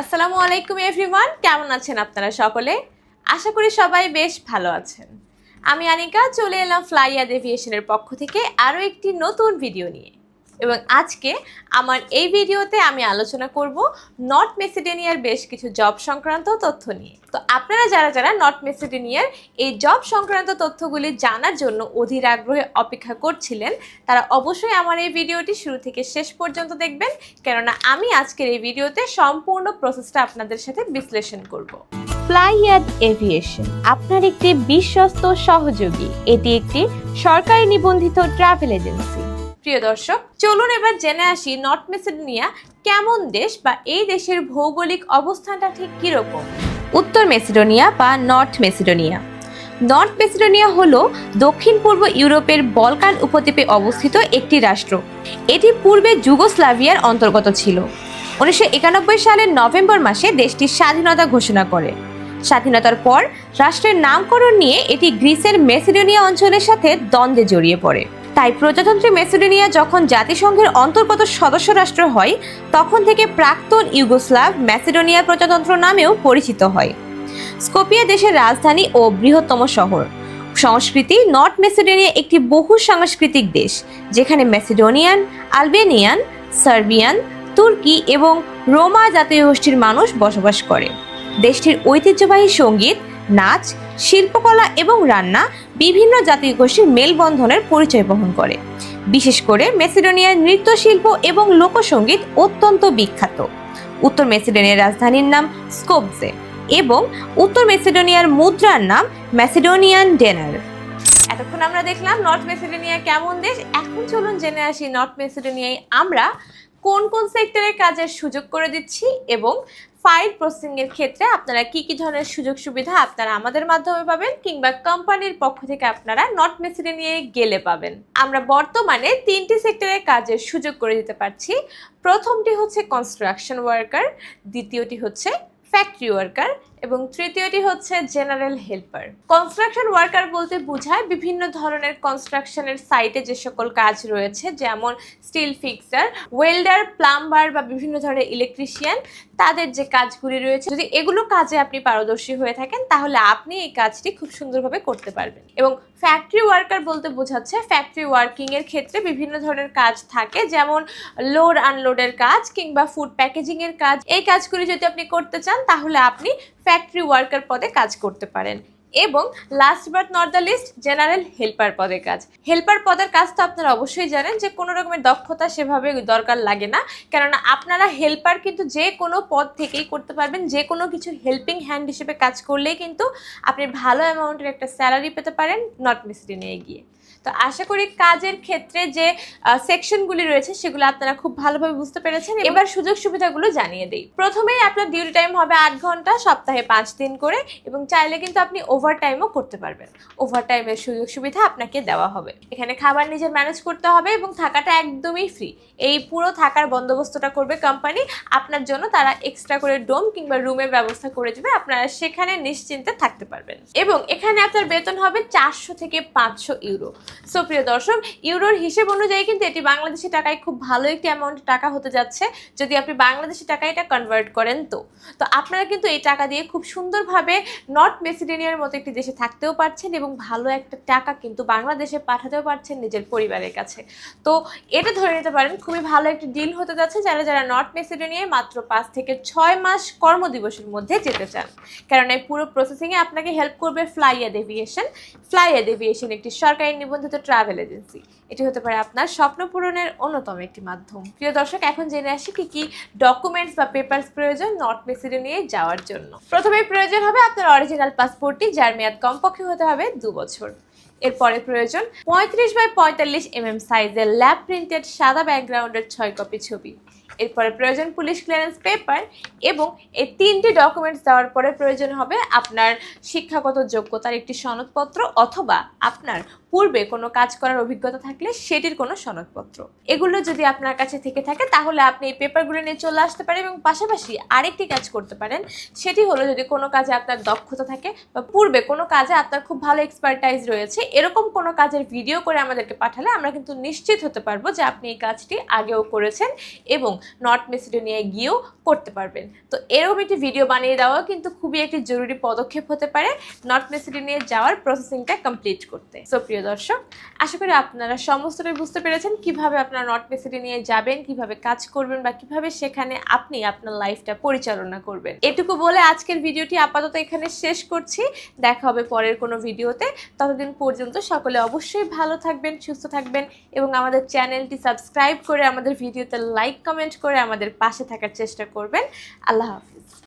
আসসালামু আলাইকুম এভরিওয়ান কেমন আছেন আপনারা সকলে? আশা করি সবাই বেশ ভালো আছেন। আমি আনিকা, চলে এলাম ফ্লাইয়াদ এভিয়েশনের পক্ষ থেকে আরও একটি নতুন ভিডিও নিয়ে। এবং আজকে আমার এই ভিডিওতে আমি আলোচনা করব নর্থ মেসিডেনিয়ার বেশ কিছু জব সংক্রান্ত তথ্য নিয়ে। তো আপনারা যারা যারা নর্থ মেসিডেনিয়ার এই জব সংক্রান্ত তথ্যগুলি জানার জন্য অধীর আগ্রহে অপেক্ষা করছিলেন, তারা অবশ্যই আমার এই ভিডিওটি শুরু থেকে শেষ পর্যন্ত দেখবেন, কেননা আমি আজকের এই ভিডিওতে সম্পূর্ণ প্রসেসটা আপনাদের সাথে বিশ্লেষণ করব। ফ্লাইয়াদ এভিয়েশন আপনার একটি বিশ্বস্ত সহযোগী। এটি একটি সরকারি নিবন্ধিত ট্রাভেল এজেন্সি। প্রিয় দর্শক, চলুন এবার জেনে আসি নর্থ মেসিডোনিয়া কেমন দেশ বা এই দেশের ভৌগোলিক অবস্থানটা ঠিক কীরকম? উত্তর মেসিডোনিয়া বা নর্থ মেসিডোনিয়া? নর্থ মেসিডোনিয়া হল দক্ষিণ পূর্ব ইউরোপের বলকান উপদ্বীপে অবস্থিত একটি রাষ্ট্র। এটি পূর্বে যুগোস্লাভিয়ার অন্তর্গত ছিল। উনিশশো একানব্বই সালের নভেম্বর মাসে দেশটি স্বাধীনতা ঘোষণা করে। স্বাধীনতার পর রাষ্ট্রের নামকরণ নিয়ে এটি গ্রিসের মেসিডোনিয়া অঞ্চলের সাথে দ্বন্দ্বে জড়িয়ে পড়ে। তাই প্রজাতন্ত্রী মেসিডোনিয়া যখন জাতিসংঘের অন্তর্গত সদস্য রাষ্ট্র হয়, তখন থেকে প্রাক্তন ইউগোস্লাভ ম্যাসিডোনিয়া প্রজাতন্ত্র নামেও পরিচিত হয়। স্কোপিয়া দেশের রাজধানী ও বৃহত্তম শহর। সংস্কৃতি, নর্থ মেসিডোনিয়া একটি বহু সাংস্কৃতিক দেশ, যেখানে মেসিডোনিয়ান, আলবেনিয়ান, সার্বিয়ান, তুর্কি এবং রোমা জাতীয় গোষ্ঠীর মানুষ বসবাস করে। দেশটির ঐতিহ্যবাহী সংগীত, নাচ শিল্পকলা এবং রান্না বিভিন্ন জাতিগোষ্ঠীর মেলবন্ধনের পরিচয় বহন করে। বিশেষ করে মেসিডোনিয়ার নৃত্যশিল্প এবং লোকসঙ্গীত অত্যন্ত বিখ্যাত। উত্তর মেসিডোনিয়ার রাজধানীর নাম স্কোপজে এবং উত্তর মেসিডোনিয়ার মুদ্রার নাম ম্যাসিডোনিয়ান ডেনার। এতক্ষণ আমরা দেখলাম নর্থ মেসিডোনিয়া কেমন দেশ। এখন চলুন জেনে আসি নর্থ মেসিডোনিয়ায় আমরা কোন কোন সেক্টরে কাজের সুযোগ করে দিচ্ছি এবং ফাইল প্রসেসিংয়ের ক্ষেত্রে আপনারা কি কি ধরনের সুযোগ সুবিধা আপনারা আমাদের মাধ্যমে পাবেন কিংবা কোম্পানির পক্ষ থেকে আপনারা নট মেসিডে নিয়ে গেলে পাবেন। আমরা বর্তমানে তিনটি সেক্টরে কাজের সুযোগ করে দিতে পারছি। প্রথমটি হচ্ছে কনস্ট্রাকশন ওয়ার্কার দ্বিতীয়টি হচ্ছে ফ্যাক্টরি ওয়ার্কার এবং তৃতীয়টি হচ্ছে জেনারেল হেল্পার। কনস্ট্রাকশন ওয়ার্কার বলতে বোঝায় বিভিন্ন ধরনের কনস্ট্রাকশনের সাইটে যে সকল কাজ রয়েছে, যেমন স্টিল ফিক্সার, ওয়েল্ডার, প্লাম্বার বা বিভিন্ন ধরনের ইলেকট্রিশিয়ান, তাদের যে কাজগুলি রয়েছে। যদি এগুলো কাজে আপনি পারদর্শী হয়ে থাকেন, তাহলে আপনি এই কাজটি খুব সুন্দরভাবে করতে পারবেন। এবং ফ্যাক্টরি ওয়ার্কার বলতে বোঝাচ্ছে ফ্যাক্টরি ওয়ার্কিংয়ের ক্ষেত্রে বিভিন্ন ধরনের কাজ থাকে, যেমন লোড আনলোডের কাজ কিংবা ফুড প্যাকেজিংয়ের কাজ। এই কাজগুলি যদি আপনি করতে চান তাহলে আপনি ফ্যাক্টরি ওয়ার্কার পদে কাজ করতে পারেন। এবং last but not the least general helper পদের কাজ। হেল্পার পদের কাজ তো আপনারা অবশ্যই জানেন যে কোনো রকমের দক্ষতা সেভাবে দরকার লাগে না। কেননা আপনারা হেল্পার কিন্তু যে কোনো পদ থেকেই করতে পারবেন যে কোনো কিছু হেল্পিং হ্যান্ড হিসেবে কাজ করলেই কিন্তু আপনি ভালো অ্যামাউন্টের একটা স্যালারি পেতে পারেন নট মিস্ত্রি নিয়ে গিয়ে তো আশা করি কাজের ক্ষেত্রে যে সেকশনগুলি রয়েছে সেগুলো আপনারা খুব ভালোভাবে বুঝতে পেরেছেন এবার সুযোগ সুবিধাগুলো জানিয়ে দিই। প্রথমেই আপনার ডিউটি টাইম হবে আট ঘণ্টা সপ্তাহে পাঁচ দিন করে এবং চাইলে কিন্তু আপনি ওভার টাইমও করতে পারবেন। ওভার টাইমের সুযোগ সুবিধা আপনাকে দেওয়া হবে। এখানে খাবার নিজের ম্যানেজ করতে হবে এবং থাকাটা একদমই ফ্রি এই পুরো থাকার বন্দোবস্তটা করবে কোম্পানি আপনার জন্য তারা এক্সট্রা করে ডোম কিংবা রুমের ব্যবস্থা করে দেবে। আপনারা সেখানে নিশ্চিন্তে থাকতে পারবেন। এবং এখানে আপনার বেতন হবে চারশো থেকে পাঁচশো ইউরো সো প্রিয় দর্শক ইউরোর হিসেব অনুযায়ী কিন্তু এটি বাংলাদেশি টাকায় খুব ভালো একটি অ্যামাউন্ট টাকা হতে যাচ্ছে। যদি আপনি বাংলাদেশি টাকায় এটা কনভার্ট করেন তো। তো আপনারা কিন্তু এই টাকা দিয়ে খুব সুন্দরভাবে নর্থ মেসিডেনিয়ার মতো একটি দেশে থাকতেও পারছেন এবং ভালো একটা টাকা কিন্তু বাংলাদেশে পাঠাতেও পারছেন নিজের পরিবারের কাছে। তো এটা ধরে নিতে পারেন, খুবই ভালো একটি ডিল হতে যাচ্ছে যারা যারা নর্থ মেসিডোনিয়ায় মাত্র পাঁচ থেকে ছয় মাস কর্মদিবসের মধ্যে যেতে চান। কারণ এই পুরো প্রসেসিংয়ে আপনাকে হেল্প করবে ফ্লাইয়াদ এভিয়েশন ফ্লাইয়াদ এভিয়েশন একটি সরকারি নিবন্ধিত ট্রাভেল এজেন্সি এটি হতে পারে আপনার স্বপ্ন পূরণের অন্যতম একটি মাধ্যম। প্রিয় দর্শক, এখন জেনে আসি কি কি ডকুমেন্টস বা পেপারস প্রয়োজন নর্থ মেসিডোনিয়ায় যাওয়ার জন্য। প্রথমে প্রয়োজন হবে আপনার অরিজিনাল পাসপোর্টটি যার মেয়াদ কমপক্ষে হতে হবে দু বছর। এরপরে প্রয়োজন পঁয়ত্রিশ বাই পঁয়তাল্লিশ এম এম সাইজের ল্যাব প্রিন্টেড সাদা ব্যাকগ্রাউন্ডের ছয় কপি ছবি। এরপরে প্রয়োজন পুলিশ ক্লিয়ারেন্স পেপার এবং এই তিনটি ডকুমেন্টস দেওয়ার পরে প্রয়োজন হবে আপনার শিক্ষাগত যোগ্যতার একটি সনদপত্র অথবা আপনার পূর্বে কোনো কাজ করার অভিজ্ঞতা থাকলে সেটির কোনো সনদপত্র। এগুলো যদি আপনার কাছে থেকে থাকে, তাহলে আপনি এই পেপারগুলো নিয়ে চলে আসতে পারেন এবং পাশাপাশি আরেকটি কাজ করতে পারেন। সেটি হলো যদি কোনো কাজে আপনার দক্ষতা থাকে বা পূর্বে কোনো কাজে আপনার খুব ভালো এক্সপার্টাইজ রয়েছে, এরকম কোনো কাজের ভিডিও করে আমাদেরকে পাঠালে আমরা কিন্তু নিশ্চিত হতে পারব যে আপনি এই কাজটি আগেও করেছেন এবং নর্থ মেসিডোনিয়ায় গিয়েও করতে পারবেন। তো এরকম একটি ভিডিও বানিয়ে দেওয়াও কিন্তু খুবই একটি জরুরি পদক্ষেপ হতে পারে নর্থ মেসিডোনিয়ায় যাওয়ার প্রসেসিংটা কমপ্লিট করতে। সো প্রিয় দর্শক, আশা করি আপনারা সমস্তটাই বুঝতে পেরেছেন কীভাবে আপনারা নর্থ নিয়ে যাবেন, কীভাবে কাজ করবেন বা কীভাবে সেখানে আপনি আপনার লাইফটা পরিচালনা করবেন। এটুকু বলে আজকের ভিডিওটি আপাতত এখানে শেষ করছি। দেখা হবে পরের কোনো ভিডিওতে। ততদিন পর্যন্ত সকলে অবশ্যই ভালো থাকবেন, সুস্থ থাকবেন এবং আমাদের চ্যানেলটি সাবস্ক্রাইব করে আমাদের ভিডিওতে লাইক কমেন্ট করে আমাদের পাশে থাকার চেষ্টা করবেন। আল্লাহ হাফিজ।